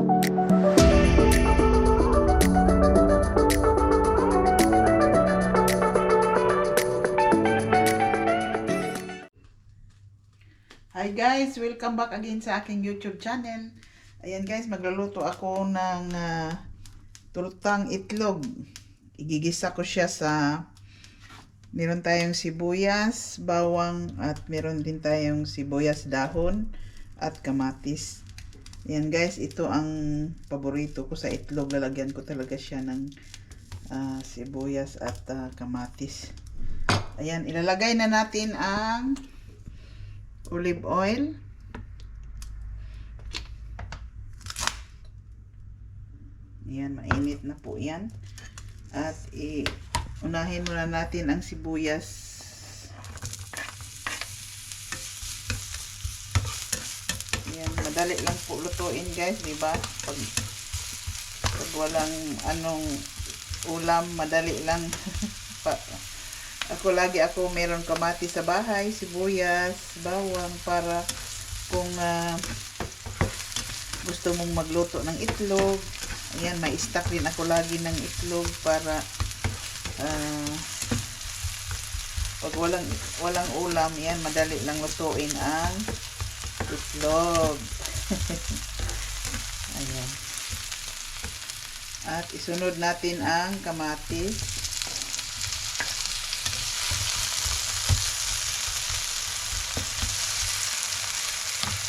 Hi guys! Welcome back again sa aking YouTube channel. Ayan guys, magluluto ako ng ah, turtang itlog. Igigisa ko siya sa meron tayong sibuyas, bawang at meron din tayong sibuyas dahon at kamatis. Ayan guys, ito ang paborito ko sa itlog. Lalagyan ko talaga siya ng ah, sibuyas at ah, kamatis. Ayan, ilalagay na natin ang olive oil. Ayan, mainit na po yan. At i unahin muna natin ang sibuyas. Ayan, madali lang po lutuin guys, di ba? Pag, pag walang anong ulam, madali lang. ako lagi ako meron kamati sa bahay, sibuyas, bawang para kung ah, gusto mong magluto ng itlog. Ayan, may stock din ako lagi ng itlog para ah, pag walang walang ulam, yan madali lang lutuin ang itlog. Ayan. At isunod natin ang kamatis.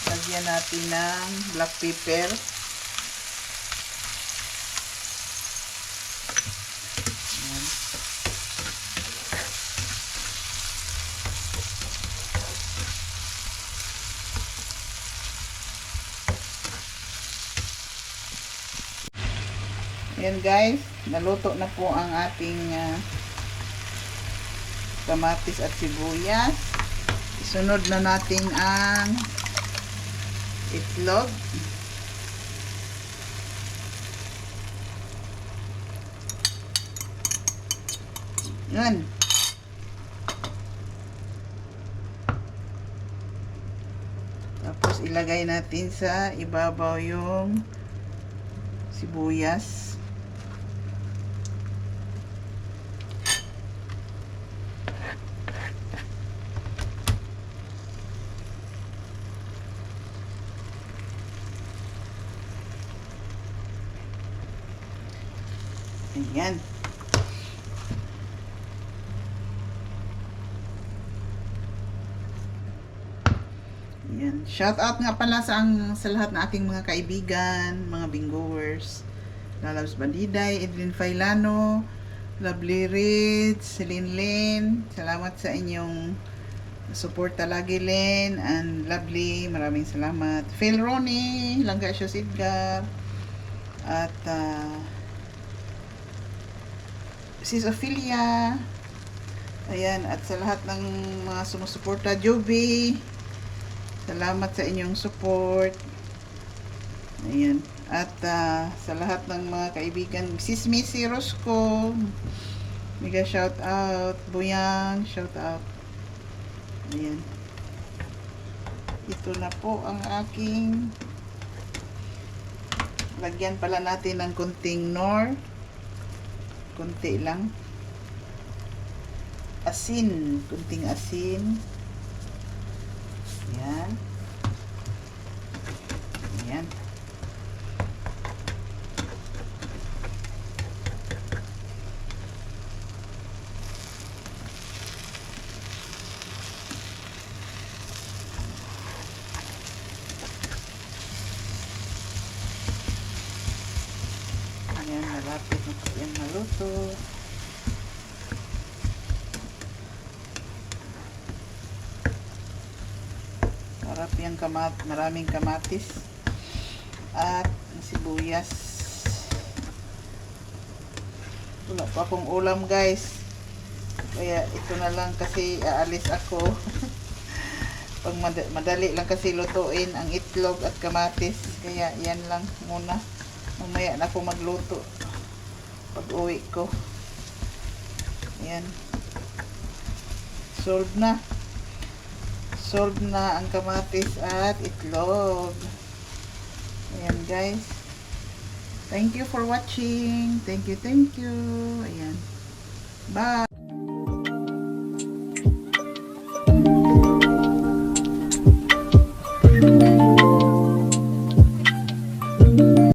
Lagyan natin ng black pepper. Ayan guys, naluto na po ang ating ah, kamatis at sibuyas. Isunod na natin ang itlog. Yan. Tapos ilagay natin sa ibabaw yung sibuyas. Ayan. Ayan. Shout out nga pala sa, ang, sa lahat ng aking mga kaibigan, mga bingoers. Lalabs Bandiday, Edwin Failano, Lovely Ritz, Celine Lin. Salamat sa inyong support lagi Len and Lovely. Maraming salamat. Phil Ronnie, Langga Siya Sidgar. At ah, Sis Ophelia. Ayan, at sa lahat ng mga sumusuporta, Joby. Salamat sa inyong support. Ayan. At ah, sa lahat ng mga kaibigan, Sis Missy Rosco. Mega shout out. Buyang, shout out. Ayan. Ito na po ang aking lagyan pala natin ng kunting nor kunti lang. Asin kunting asin. Yan Ayan, malapit na po maluto. Marap yung kamat, maraming kamatis. At sibuyas. Wala pa akong ulam guys. Kaya ito na lang kasi aalis ako. Pag mad- madali lang kasi lutuin ang itlog at kamatis. Kaya yan lang muna. Mamaya na ako magluto. Pag uwi ko. Ayan. Solve na. Solve na ang kamatis at itlog. Ayan guys. Thank you for watching. Thank you, thank you. Ayan. Bye.